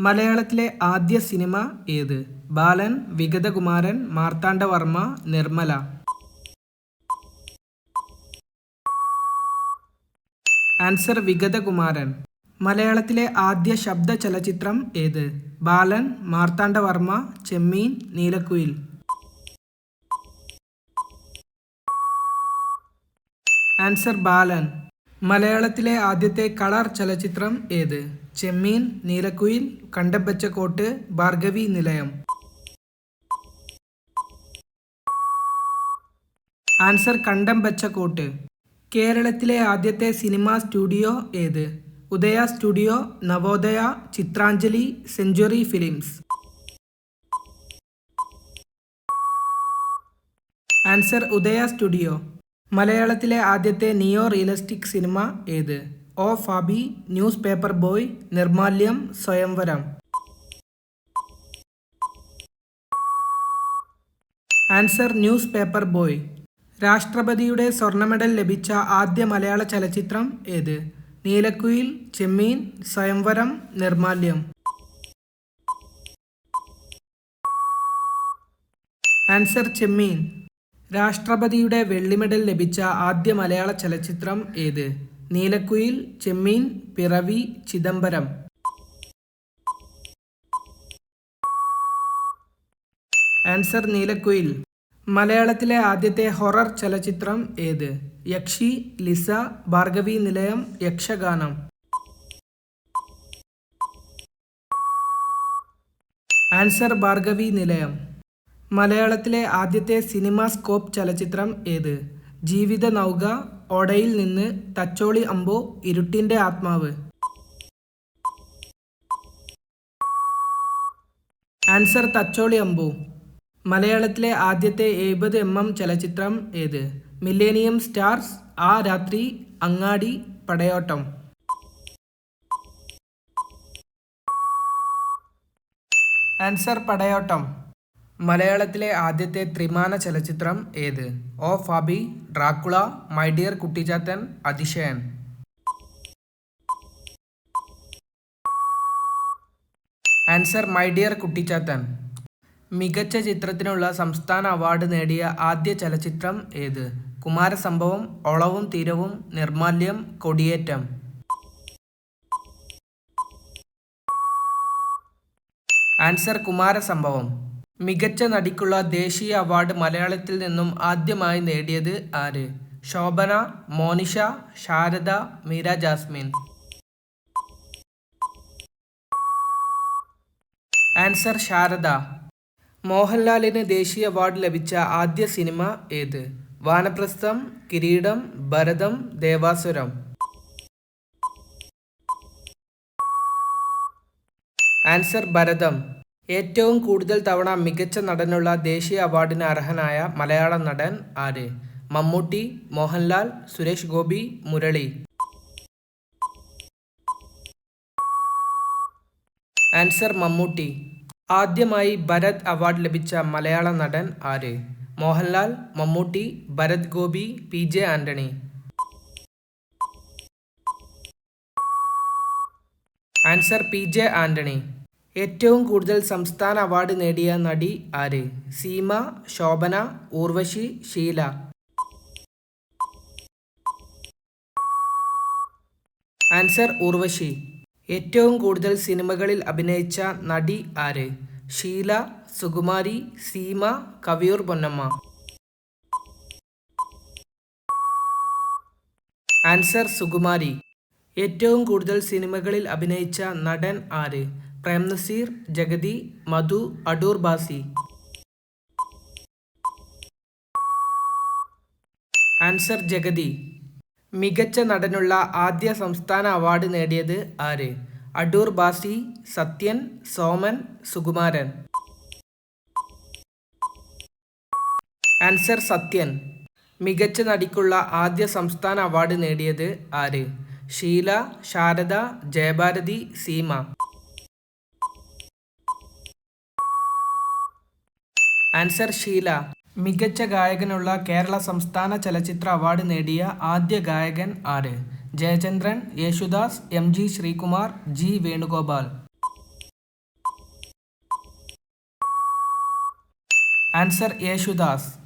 മലയാളത്തിലെ ആദ്യ സിനിമ ഏത്? ബാലൻ വിഗതകുമാരൻ മാർത്താണ്ഡവർമ്മ നിർമ്മല. ആൻസർ വിഗതകുമാരൻ. മലയാളത്തിലെ ആദ്യ ശബ്ദ ചലച്ചിത്രം ഏത്? ബാലൻ മാർത്താണ്ഡവർമ്മ ചെമ്മീൻ നീലക്കുയിൽ. ആൻസർ ബാലൻ. മലയാളത്തിലെ ആദ്യത്തെ കളർ ചലച്ചിത്രം ഏത്? ചെമ്മീൻ നീലക്കുയിൽ കണ്ടപ്പച്ചക്കോട്ട് ഭാർഗവി നിലയം. ആൻസർ കണ്ടമ്പച്ചക്കോട്ട്. കേരളത്തിലെ ആദ്യത്തെ സിനിമാ സ്റ്റുഡിയോ ഏത്? Udaya studio Navodaya Chithranjali century films. Answer Udaya studio. മലയാളത്തിലെ ആദ്യത്തെ നിയോ റിയലിസ്റ്റിക് സിനിമ ഏത്? O Faby newspaper boy Nirmalyam Swayamvaram. Answer newspaper boy. രാഷ്ട്രപതിയുടെ സ്വർണ മെഡൽ ലഭിച്ച ആദ്യ മലയാള ചലച്ചിത്രം ഏത്? നീലക്കുയിൽ ചെമ്മീൻ സ്വയംവരം നിർമാല്യം. ആൻസർ ചെമ്മീൻ. രാഷ്ട്രപതിയുടെ വെള്ളി മെഡൽ ലഭിച്ച ആദ്യ മലയാള ചലച്ചിത്രം ഏത്? നീലക്കുയിൽ ചെമ്മീൻ പിറവി ചിദംബരം. ആൻസർ നീലക്കുയിൽ. മലയാളത്തിലെ ആദ്യത്തെ ഹൊറർ ചലച്ചിത്രം ഏത്? യക്ഷി ലിസ ഭാർഗവി നിലയം യക്ഷഗാനം. ആൻസർ ഭാർഗവി നിലയം. മലയാളത്തിലെ ആദ്യത്തെ സിനിമാസ്കോപ്പ് ചലച്ചിത്രം ഏത്? ജീവിത നൗക ഓടയിൽ നിന്ന് തച്ചോളി അമ്പോ ഇരുട്ടിന്റെ ആത്മാവ്. ആൻസർ തച്ചോളി അമ്പു. മലയാളത്തിലെ ആദ്യത്തെ എഴുപത് എം എം ചലച്ചിത്രം ഏത്? മില്ലേനിയം സ്റ്റാർസ് ആ രാത്രി അങ്ങാടി പടയോട്ടം. ആൻസർ പടയോട്ടം. മലയാളത്തിലെ ആദ്യത്തെ ത്രിമാന ചലച്ചിത്രം ഏത്? O Faby Dracula my dear Kuttichathan Athishayan. Answer my dear Kuttichathan മികച്ച ചിത്രത്തിനുള്ള സംസ്ഥാന അവാർഡ് നേടിയ ആദ്യ ചലച്ചിത്രം ഏത്? കുമാരസംഭവം ഒളവും തീരവും നിർമാല്യം കൊടിയേറ്റം. ആൻസർ കുമാരസംഭവം. മികച്ച നടിക്കുള്ള ദേശീയ അവാർഡ് മലയാളത്തിൽ നിന്നും ആദ്യമായി നേടിയത് ആര്? ശോഭന മോനിഷ ശാരദ മീര ജാസ്മിൻ. ആൻസർ ശാരദ. മോഹൻലാലിന് ദേശീയ അവാർഡ് ലഭിച്ച ആദ്യ സിനിമ ഏത്? വാനപ്രസ്ഥം കിരീടം ഭരതം ദേവാസുരം. ആൻസർ ഭരതം. ഏറ്റവും കൂടുതൽ തവണ മികച്ച നടനുള്ള ദേശീയ അവാർഡിന് അർഹനായ മലയാള നടൻ ആര്? മമ്മൂട്ടി മോഹൻലാൽ സുരേഷ് ഗോപി മുരളി. ആൻസർ മമ്മൂട്ടി. ആദ്യമായി ഭരത് അവാർഡ് ലഭിച്ച മലയാള നടൻ ആര്? Mohanlal Mammootty Bharath Gopi P J Antony. Answer P J Antony. ഏറ്റവും കൂടുതൽ സംസ്ഥാന അവാർഡ് നേടിയ നടി ആര്? സീമ ശോഭന ഊർവശി ഷീല. ആൻസർ ഊർവശി. ഏറ്റവും കൂടുതൽ സിനിമകളിൽ അഭിനയിച്ച നടി ആര്? ഷീല സുകുമാരി സീമ കവിയൂർ പൊന്നമ്മ. ആൻസർ സുകുമാരി. ഏറ്റവും കൂടുതൽ സിനിമകളിൽ അഭിനയിച്ച നടൻ ആര്? പ്രേം നസീർ ജഗതി മധു അടൂർ ബാസി. ആൻസർ ജഗതി. മികച്ച നടനുള്ള ആദ്യ സംസ്ഥാന അവാർഡ് നേടിയത് ആര്? അടൂർ ബാസി സത്യൻ സോമൻ സുകുമാരൻ. ആൻസർ സത്യൻ. മികച്ച നടിക്കുള്ള ആദ്യ സംസ്ഥാന അവാർഡ് നേടിയത് ആര്? ഷീല ശാരദ ജയഭാരതി സീമ. ആൻസർ ഷീല. മികച്ച ഗായകനുള്ള കേരള സംസ്ഥാന ചലച്ചിത്ര അവാർഡ് നേടിയ ആദ്യ ഗായകൻ ആര്? Jayachandran Yesudas M G Sreekumar G Venugopal. Answer Yesudas.